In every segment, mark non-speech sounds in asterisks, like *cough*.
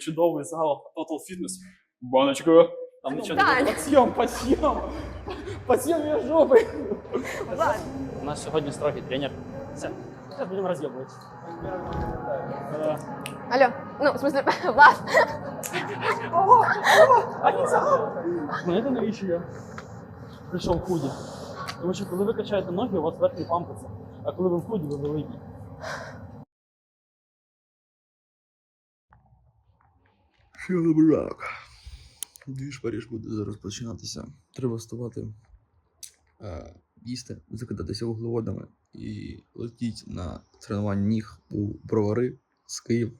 чудовий зал Total Fitness. Баночку. Там нічого не Віталій. буде. Подсьом, подсьом. Подсьом я жопи. Влад, У нас сьогодні строгий тренер. Все. Зараз будемо роз'єбувати. Е, алло, ну, в смысле, *laughs* Влад. Знаєте, навіщо я прийшов в худі? Тому що коли ви качаєте ноги, у вас верхні пампиться. А коли ви в худі, ви великі. Що брак? Двіж Паріж буде зараз починатися. Треба вставати, е, їсти, закидатися вуглеводами і летіть на тренування ніг у бровари з Києва.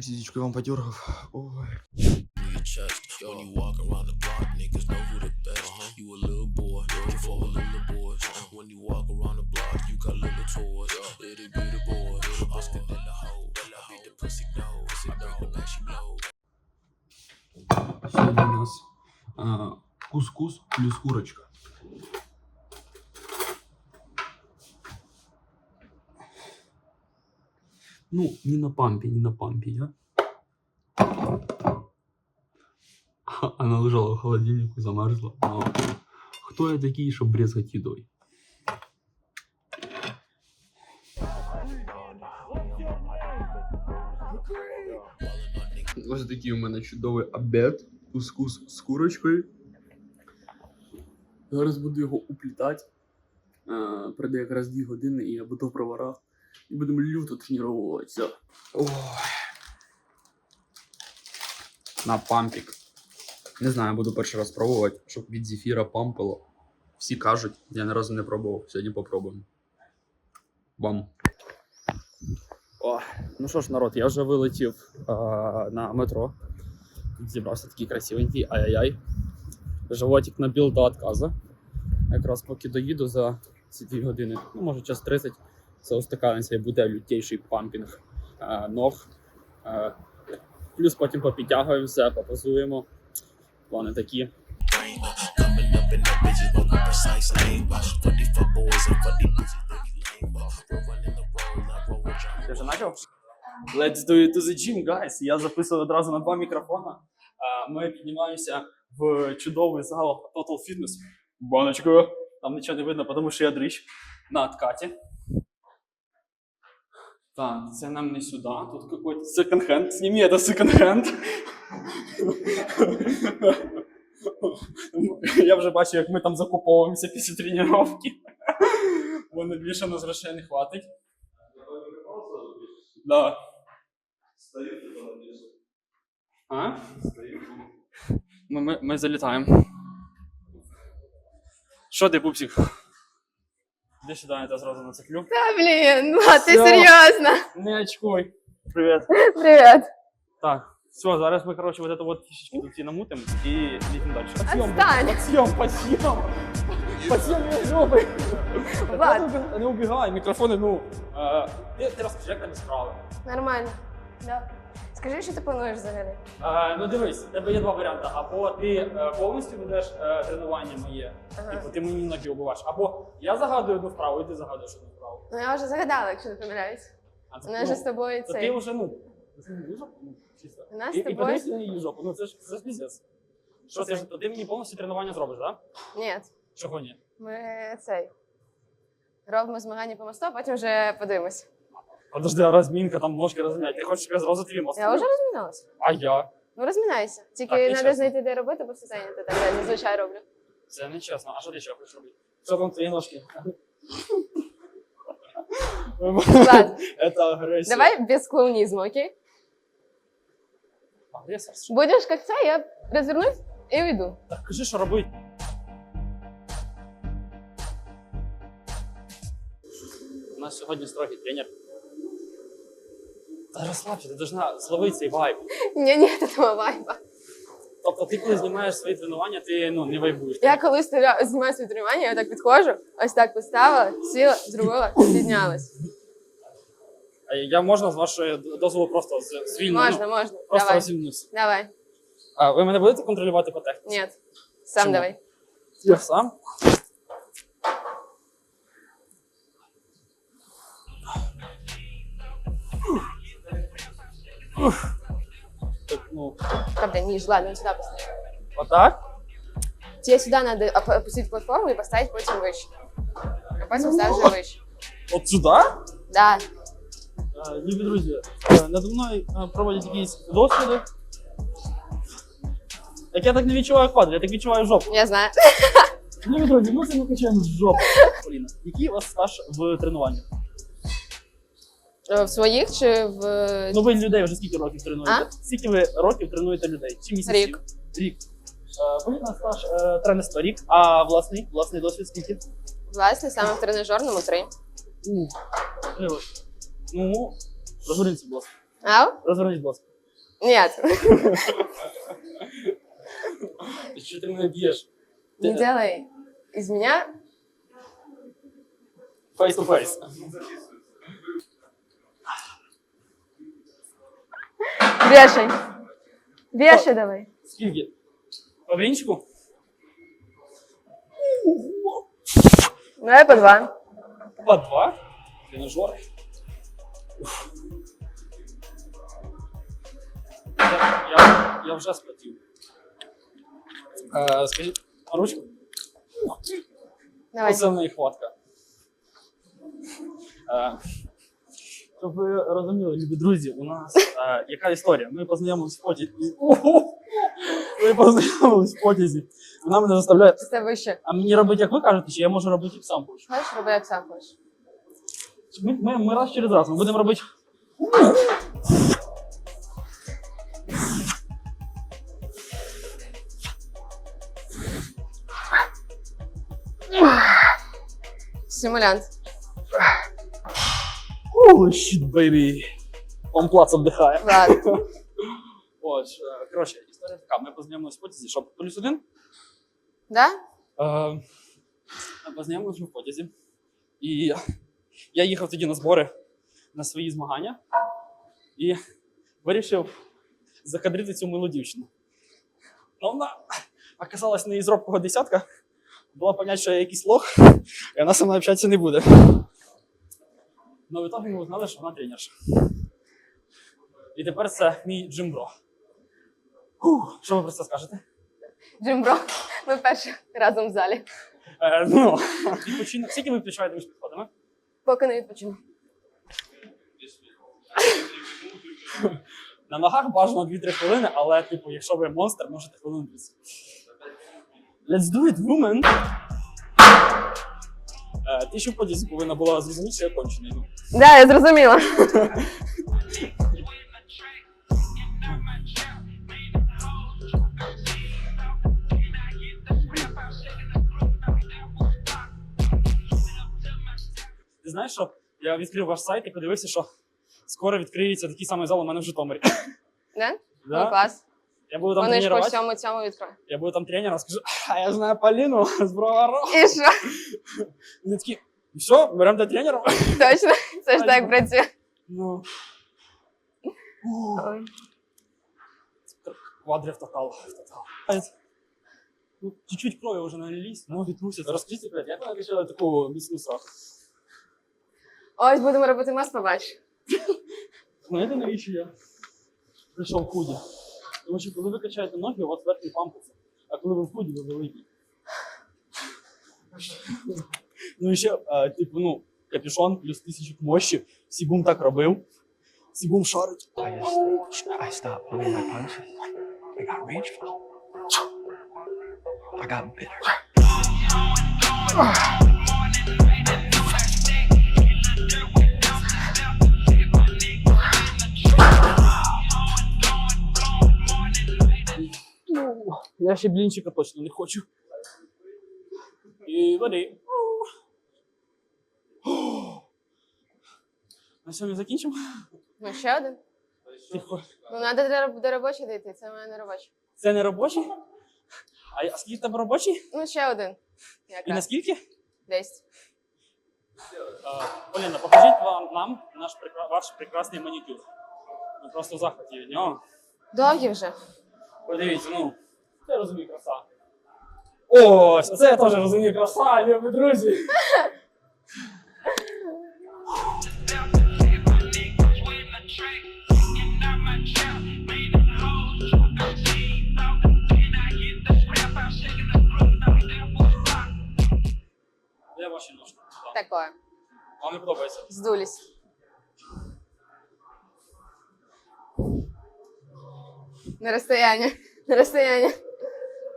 Сідічку вам подергав. Ой. Your chest. When you walk around the block, niggas know who the best. You a little boy, you for a little boys. When you walk around the block, you got little toys. It'll be the boy, Oscar de la Ho. I beat the pussy nose, I break the back, she blow. Сьогодні у нас а, кускус плюс курочка. Ну, не на пампе, не на пампе, я. *laughs* Она лежала в холодильнику, замерзла. Но кто я такий, щоб брезгати їдою? Ось такий у мене чудовий обід. Кускус з курочкою. Зараз буду його уплітати. А, Пройде якраз 2 години, і я буду в проварах. І будемо люто тренуватися. На пампік. Не знаю, буду перший раз пробувати, щоб від зефіра пампило. Всі кажуть, я ні разу не пробував. Сьогодні попробуємо. Бам. О, ну що ж, народ, я вже вилетів а, на метро. Зібрався такий красивенький, ай-яй-яй. Животик набіл до отказа. Якраз поки доїду за ці дві години, ну може час 30, це устаканиться і буде лютейший пампінг а, ног. А, плюс потім попідтягуємося, попозуємо. Плани такі. Ти вже почав? Let's do it to the gym, guys. Я записую одразу на два мікрофона. Ми піднімаємося в чудовий зал Total Fitness. Баночку. Там нічого не видно, тому що я дрищ на откаті. Так, це нам не сюди. Тут какой-то секонд-хенд. Сними это секонд-хенд. Я вже бачу, як ми там закуповуємося після тренування. Вони більше нас грошей не хватить. Да. А? Ми, ми, ми залітаємо. Що ти, пупсик? Іди сюди, я тебе зразу нацеплю. Та, блін, Влад, ти Всё. серйозно? Не очкуй. Привіт. Привіт. Так, все, зараз ми, короче, вот это вот фішечки тут всі намутим і літимо далі. Подсъем, Отстань. подсъем, подсъем. Подсъем я жопи. Влад. Не, не убігай, мікрофони, ну. Е, ти, ти розкажи, як тобі справи. Нормально. Да. Скажи, що ти плануєш взагалі? Е, ну дивись, у тебе є два варіанти. Або ти е, повністю ведеш е, тренування моє, Ага. типу ти мені ноги убиваєш, або я загадую одну вправу, і ти загадуєш одну вправу. Ну я вже загадала, якщо не помиляюсь. А це, У нас же з ну, тобою то ти цей. вже, ну, жопу, ну, чисто. У нас І, з і тобою. подивись на її жопу, ну це ж це ж піздець. Що ти, ж- ти мені повністю тренування зробиш, так? Да? Ні, Чого ні? ми цей. Робимо змагання по мосту, а потім вже подивимось. Подожди, а розмінка, там ножки розміняти. Ти хочеш, щоб я зразу твій мост? Я вже розміналась. А я? Ну розмінайся. Так, Тільки і треба чесно. знайти, де робити, бо все зайнято. Так я зазвичай роблю. Це не чесно. А що ти ще хочеш робити? Що там твої ножки? Влад, *laughs* Это агресія. давай без клоунізму, окей? Агресор. Будеш як це, я розвернусь і уйду. Так кажи, що робити. У нас сьогодні строгий тренер. Розслабся, ти должна зловити цей вайб. Ні, ні, це твоя вайба. Тобто ти коли знімаєш свої тренування, ти ну, не вайбуєш. Я коли стріля- знімаю свої тренування, я так підходжу, ось так поставила, сіла, зробила, піднялась. А Я можна з вашої дозволу просто з- звільно. Можна, ну, можна. Просто Давай, розімнуся. давай. А ви мене будете контролювати по техніці? Ні, сам Чому? давай. Я сам. Так, ну, Правда, ниже, ладно, сюда поставь. отак? Тебе сюда надо оп- опустить платформу и поставить потім выше. А потім ставиш вже выше. От сюди? Да. Е, Любі друзі, е, надо мною е, проводять якісь досліди. Як я так не відчуваю квадр, я так відчуваю жопу. Я знаю. Любі друзі, ми сьогодні качаємо жопу. Поліна, який у вас стаж в тренуванні? Е, В своїх чи в. Ну ви людей вже скільки років тренуєте? А? Скільки ви років тренуєте людей? Чи місяців? Рік. Рік. Е, Поліна стаж е, тренерства рік, а власний, власний досвід скільки? Власне, саме в тренажерному три. Роки. Ну, розверніться, будь ласка. Ау? Розверніть, будь ласка. Нет. Що ти мене б'єш? Не делай из меня. Face to face. Вешай. Вешай давай. Скільки? По вінчику? Давай по два. По два. Тренажер. Уф. Я, я, я вже спотів. Е, скажіть, а ручку? Давай. Оце в неї хватка. Е, щоб ви розуміли, любі друзі, у нас е, яка історія? Ми познайомились в потязі. Ми познайомились в потязі. Вона мене заставляє. Це вище. А мені робити, як ви кажете, чи я можу робити як сам хочу? Хочеш, роби як сам хочеш. Ми, ми, ми раз через раз ми будемо робити. Стимулянт. Holy shit, baby. Он плац віддихає. Ладно. *laughs* Ось, е, коротше, історія така. Ми познайомились в потязі, що плюс один. Да? Е, Ми познайомилися в потязі. І я їхав тоді на збори на свої змагання і вирішив закадрити цю милу дівчину. Ну, вона оказалась не із робкого десятка. Було понять, що я якийсь лох, і вона со мною общатися не буде. Ну, в ітогі ми узнали, що вона тренерша. І тепер це мій джимбро. Фух, Що ви про це скажете? Джимбро. Ми перші разом в залі. Е, ну, відпочинок. Скільки ви відпочиваєте між підходами? Поки не відпочину. На ногах бажано 2-3 хвилини, але, типу, якщо ви монстр, можете хвилину 30. Let's do it, woman! Е, ти ще в подязі повинна була зрозуміти, що я кончений. Ну. Да, я зрозуміла. Ти знаєш, що я відкрив ваш сайт і подивився, що скоро відкриється такий самий зал у мене в Житомирі. Да? Ну, клас. Я буду там Вони ж по тренувати, всьому цьому відкроють. я буду там тренером, скажу, а я знаю Поліну з Броваро. І що? *laughs* Вони такі, «Ну все, беремо до тренера. Точно? *laughs* Це ж так працює. Ну, Ой. квадрив тотал. тотал. Ну, чуть-чуть крови уже налились, ноги трусятся. Расскажите, блядь, як накачали таку міцну саху? Ось будемо робити мас, побачиш. Знаєте, навіщо я прийшов худі? Тому що коли ви качаєте ноги, у вас верхні пампуси, а коли ви в худі, ви великі. Ну і ще, е, типу, ну, капюшон плюс тисячу мощі. Сібум так робив. Сібум шарить. I stopped throwing my punches. I got rageful. I got bitter. Я ще блінчика точно не хочу. І води. На цьому закінчимо. Ну, ще один. Тихо. Ну, треба до, до робочої дійти, це моє не робоче. Це не робочий? А я- скільки в тебе робочий? Ну, ще один. І Якраз. наскільки? Десять. Е, Олена, покажіть вам нам наш прекра- ваш прекрасний манікюр. Ми просто в захваті від нього. Довгі вже. Подивіться, ну, це я розумію краса. Ось, це я теж розумію краса, любі друзі. Де ваші ножки? Такое. Вам не подобається? Сдулись. На расстояние. На расстояние.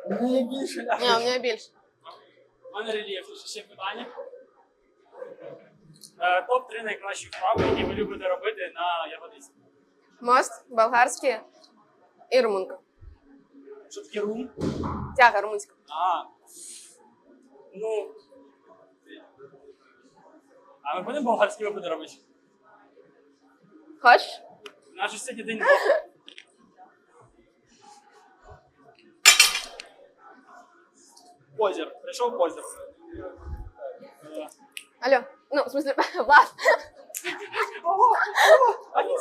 Мені більше. Не, у меня больше. У мене рельєфніше ще питання. Е, Топ-3 найкращі вправи, які ви любите робити на ягодиці. Мост, болгарский и румынка. Що таке рум? Тяга румынская. А. Ну. А ми будемо болгарські випити робити? Хочешь? Наш сьогодні день. Позер. Пришел позер. Алло. Ну, в смысле, *laughs* Влад. Они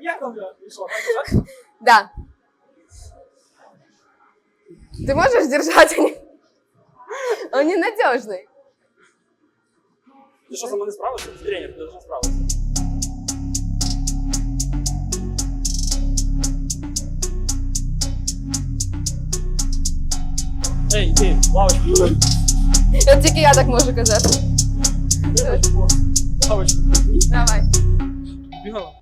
Я пришел. Да. Ты можешь держать? Он ненадежный. Ты что, со мной не справишься? Тренер, ты должен справиться. Ей, ти, лавочку, Это тільки я так можу казати. лавочку. Давай. Бігала.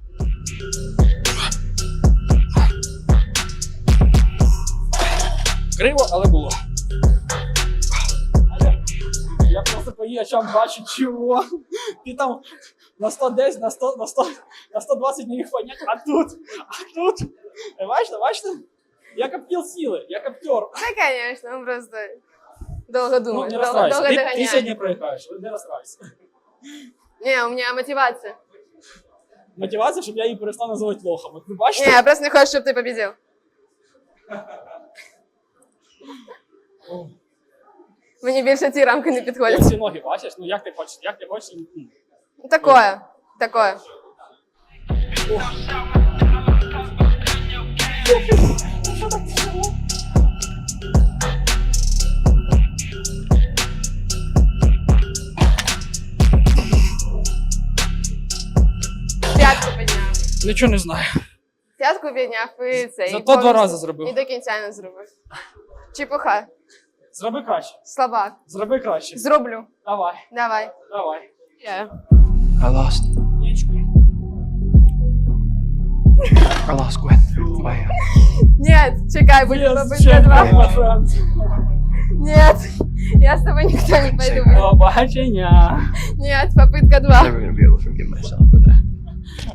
Криво, але було. Я просто по її очам бачу, чого. Ти там на 110, на 100, на 100, на 120 не міг понять, а тут, а тут. Е, Бачите, бачите? Я коптил сили, я коптер. Да, конечно, он просто долго Ну, думает, не долго, расстраивайся. долго Ты, ты догоняет. сегодня проиграешь, не расстраивайся. Не, у меня мотивация. Мотивація, щоб я її перестав називати лохом. От ви бачите? Не, я просто не хочу, чтобы ты победил. О, Мені більше ці рамки не Я підходять. всі ноги бачиш? Ну як ти хочеш? Як ти хочеш? М. Такое, такое. П'ятку Нічого не знаю. П'ятку підняв і цей. Зато повністю- два рази зробив. І до кінця не зробив. Чепуха. Зроби краще. Слабак. Зроби краще. Зроблю. Давай, Давай. давай. Я. I lost. Нічку. I lost Gwen. Uh, Нет, чекай, будет Yes, попытка champion, два. Нет, я с тобой никто не пойду. Побачення. Нет, попытка два. never gonna be able to forgive myself for that.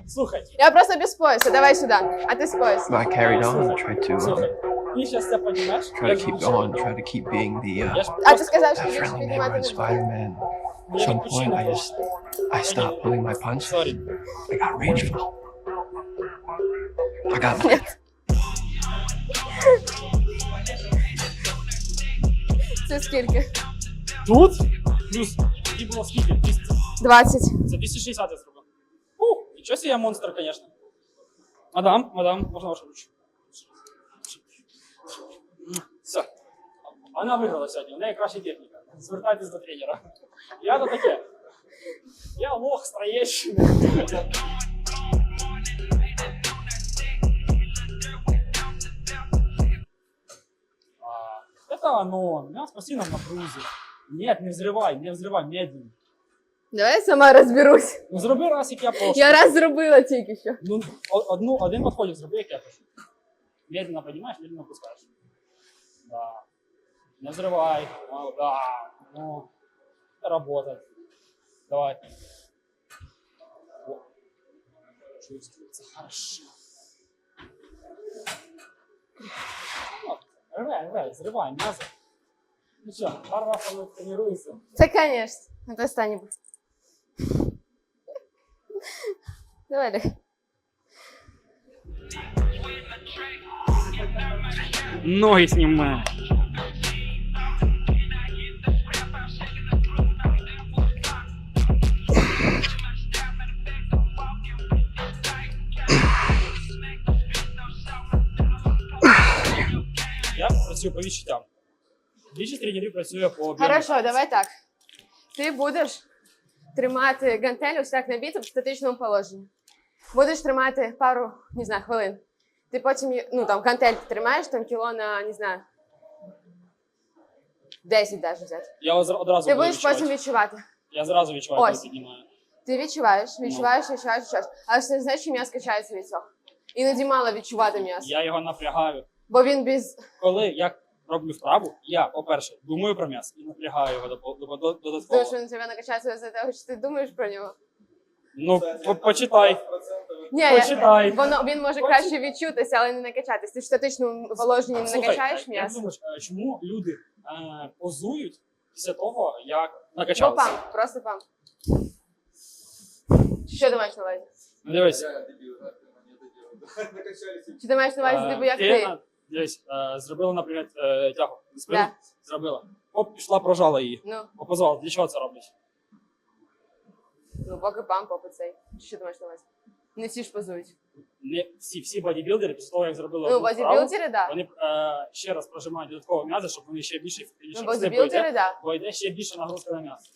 Слухай, Я просто без пояса, давай сюда. А ты с поясом. But I carried on and tried to, uh, слухай. Ти зараз це піднімеш. try to keep going, try to keep being the, Я uh, ж А ти сказав, що that будеш friendly піднімати neighborhood Spider-Man. At some point, I just, I stopped pulling my punches. Sorry. I got rageful. I got mad. Це скільки? Тут? Плюс. Тоді було скільки? 200. 20. Це 260 я зробив. Ух, нічого себе я монстр, звісно. Мадам, мадам, можна вашу ручку? Все. Вона виграла сьогодні, у неї краща техніка. Звертайтесь до тренера. Я то таке. Я лох з Троєщини. А, Это оно. У нас постоянно в напрузе. Нет, не взрывай, не взрывай, медленно. Давай я сама розберусь. Ну зроби раз, як я прошу. Я раз зробила тільки що. Ну, о- одну, один подходик зроби, як я прошу. Медленно поднимаешь, медленно опускаешь. Да. Не взрывай. Мало, да. Ну, работает. Давай. О. Чувствуется хорошо. Вот. Рвай, рвай, взрывай, мясо. Ну что, пару раз он тренируется. Це, конечно. Это останнє. Давай, давай. Ноги снимай. Я працюю по відчуттям. Більшість тренерів працює по об'єму. Хорошо, давай так. Ти будеш тримати гантель ось так на біцеп в статичному положенні. Будеш тримати пару, не знаю, хвилин. Ти потім, ну там кантель тримаєш там кіло на, не знаю, 10 навіть взяти. Я одразу Ти буду будеш потім відчувати. Я зразу відчуваю, коли Ось. піднімаю. Ти відчуваєш, відчуваєш, відчуваєш, відчуваєш. Але це не значить, що м'ясо качається від цього. Іноді мало відчувати м'ясо. Я його напрягаю. Бо він без. Коли я роблю вправу, я, по-перше, думаю про м'ясо і напрягаю його до- до- до- додатково. Тому що він тебе накачається за того, що ти думаєш про нього. Ну, по- почитай. Ні, я, Почитай. воно він може краще відчутися, але не накачатись. Ти ж в статичному положенні не Слухай, накачаєш як м'ясо. думаєш, е, чому люди е, позують після того, як Ну, накачалися? пам, просто пам. Що ти маєш на увазі? Ну, Дивись, *laughs* Чи ти маєш на увазі, е, типу, як ти, ти? на- дивись, е, зробила, наприклад, е, тягу. Зробила. Оп, пішла, прожала її. Ну, Опозвала. Для чого це роблять? Ну, поки пам, поки цей. Що ти маєш на увазі? Не всі ж позують. Не всі, всі бодібілдери після того, як зробили Ну, одну вправу, бодібілдери, так. вони е, ще раз прожимають додатково м'ясо, щоб вони ще більше ефективніше Ну, бо бодібілдери, йде, так. бо йде ще більше нагрузка на м'ясо.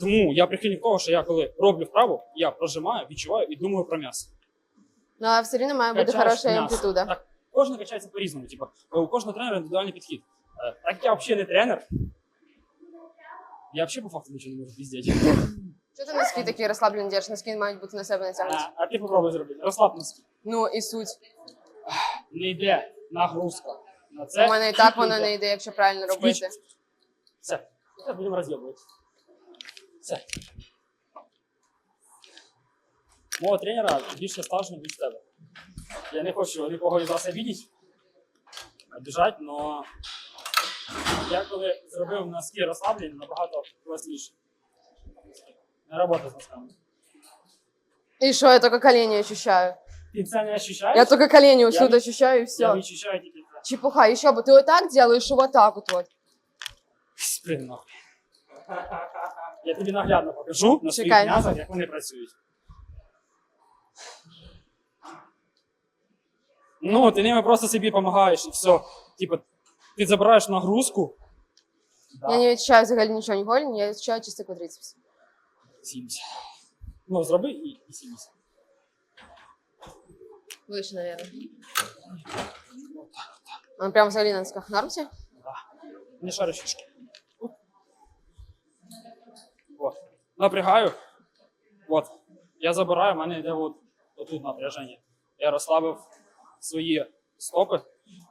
Тому я прихильник того, що я коли роблю вправу, я прожимаю, відчуваю і думаю про м'ясо. Ну, але все рівно має бути Качаєш хороша м'ясо. амплітуда. Так, кожен качається по-різному. Типу, у кожного тренера індивідуальний підхід. Е, Так я взагалі не тренер. Я взагалі по факту нічого не можу піздіти. Що ти носки такі розслаблені держиш? Носки мають бути на себе натягнуті. А, а ти попробуй зробити. Розслаб носки. Ну, і суть. *sighs* Не йде нагрузка. На це У мене і так воно не йде, якщо правильно робити. Все. Зараз будемо роз'єбувати. Все. Мого тренера більше стажу, ніж тебе. Я не хочу нікого із вас обідати, обіжати, але я коли зробив носки розслаблені, набагато класніше. Не робота з носками. І що, я тільки колені ощущаю. Ти це не ощущаєш? Я только колени вот Я сюда не- ощущаю, и Я все. відчуваю тільки це. Чепуха, еще бы ты вот так делаешь, и вот так вот. вот. Блін, нахуй. Я тобі наглядно покажу на своїх Чекай. м'язах, як вони працюють. Ну, ти ними просто собі допомагаєш і все. Типа, ти забираєш нагрузку. Я не ощущаю взагалі ничего, не голень, я ощущаю чисто квадрицепс. 70. Ну, зроби і, і 70. Выше, наверное. Он прям взагалі на носках норм тебе? Не шарю фішки. Вот. Напрягаю. Вот. Я забираю, в мене йде от, отут напряження. Я розслабив свої стопи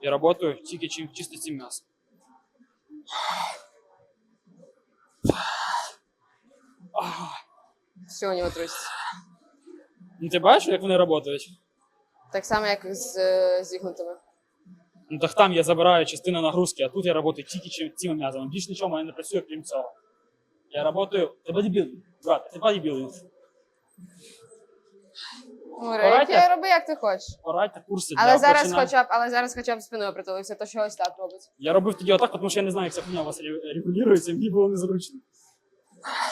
і працюю тільки чим чисто цим м'ясом. Все у него трусится. Ну ти бачиш, як вони працюють? Так само, як з е, зігнутими. Ну так там я забираю частину нагрузки, а тут я працюю тільки чим- цим м'язом. Більш нічого в мене не працює, крім цього. Я працюю. Ти бодібілдинг, брат, ти бодібілдинг. Ну. Рейки роби, як ти хочеш. Порадьте курси Але для зараз хоча б, але зараз хоча б спиною притулився, то що ось так робить. Я робив тоді отак, тому що я не знаю, як ця хуйня у вас ре- регулюється, мені було незручно.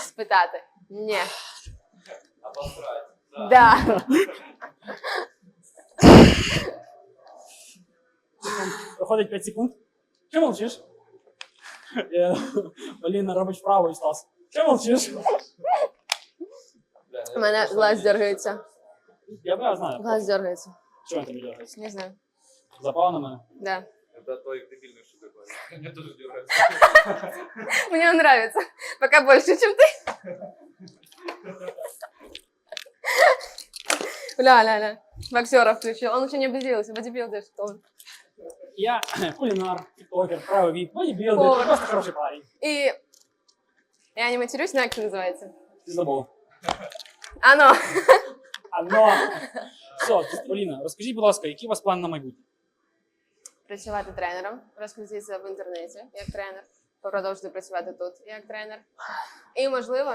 Спитати. Ні. Да. Проходить 5 секунд. Чому мовчиш? Я- Поліна робить вправо і Стас. Чому мовчиш? У мене глаз дергається. Я б я знаю. Глаз дергається. Чого він тобі дергається? Не знаю. Запав на мене. Да. Это твоих дебильных шуток. Ваня. *laughs* Мне тоже делают. *laughs* Мне он нравится. Пока больше, чем ты. *laughs* Ля, ля, ля. Боксера включил. Он еще не объявился. Бодибилдер, что он. Я *clears throat* кулінар, тіктокер, правий вік, бодібілдер, Повар. просто хороший парень. И я не матерюсь, но как это называется? Ти забув. Оно. Ано. Все, Поліна, розкажіть, будь ласка, який у вас план на майбутнє? Працювати тренером, розкрутитися в інтернеті як тренер, продовжити працювати тут як тренер. І, можливо,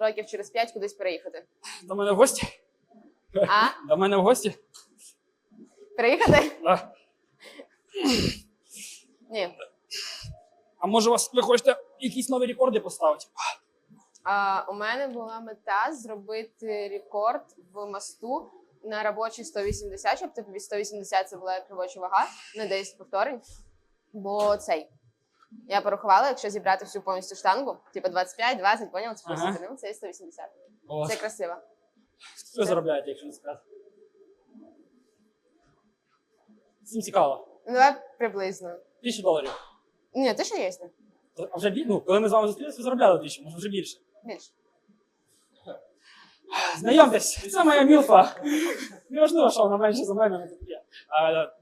років через п'ять кудись переїхати. До мене в гості? А? До мене в гості? Переїхати? Да. Ні. А може у вас ви хочете якісь нові рекорди поставити? А, у мене була мета зробити рекорд в мосту на робочий 180, щоб тобі 180 це була як робоча вага на 10 повторень. Бо цей. Я порахувала, якщо зібрати всю повністю штангу, типу 25, 20, поняв? Це Ага. просто ну, це 180. О, Це красиво. Що заробляєте, якщо не сказати? Всім цікаво. Ну, давай приблизно. Тисячу доларів. Ні, ти що є? А вже ну, коли ми з вами зустрілися, ви заробляли тисячу, може вже більше. Знайомтесь, це моя мілфа. Неважливо, що вона менше за мене, не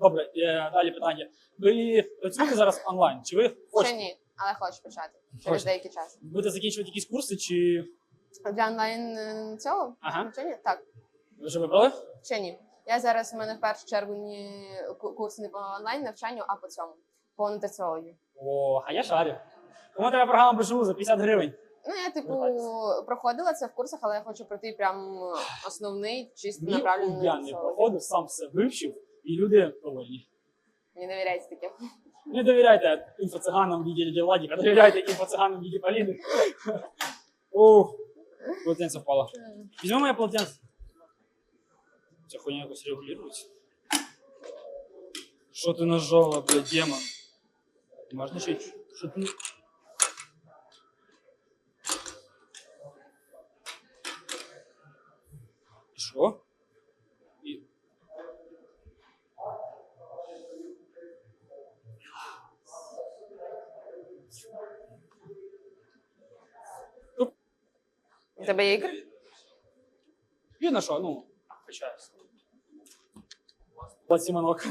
Добре, далі питання. Ви працюєте зараз онлайн? Чи ви Ще ні, але хочу почати. Через Хочете. деякий час. Будете закінчувати якісь курси, чи Для онлайн е, цього? Ага. Навчання? Так, ви вже вибрали? ще ні. Я зараз у мене в першу чергу ні ку- курс не по онлайн навчанню, а по цьому. По нутриціології. О, а я шарю. Кому треба програма БЖУ за 50 гривень? Ну, я типу Звертайтеся. проходила це в курсах, але я хочу пройти прям основний, чисто Ні, направлений я не проходив, сам все вивчив, і люди довольні. Не довіряйте таким. Не довіряйте інфоциганам в відділі Владіка, довіряйте інфоциганам в відділі Поліни. Ух, полотенце впало. Візьми моє полотенце. Ця хуйня якось регулюється. Що ти нажала, блядь, демон? Можна ще? Що ти... Що? І... У тебе є ігри? Видно, що, ну, качаюся. Вот Симонок.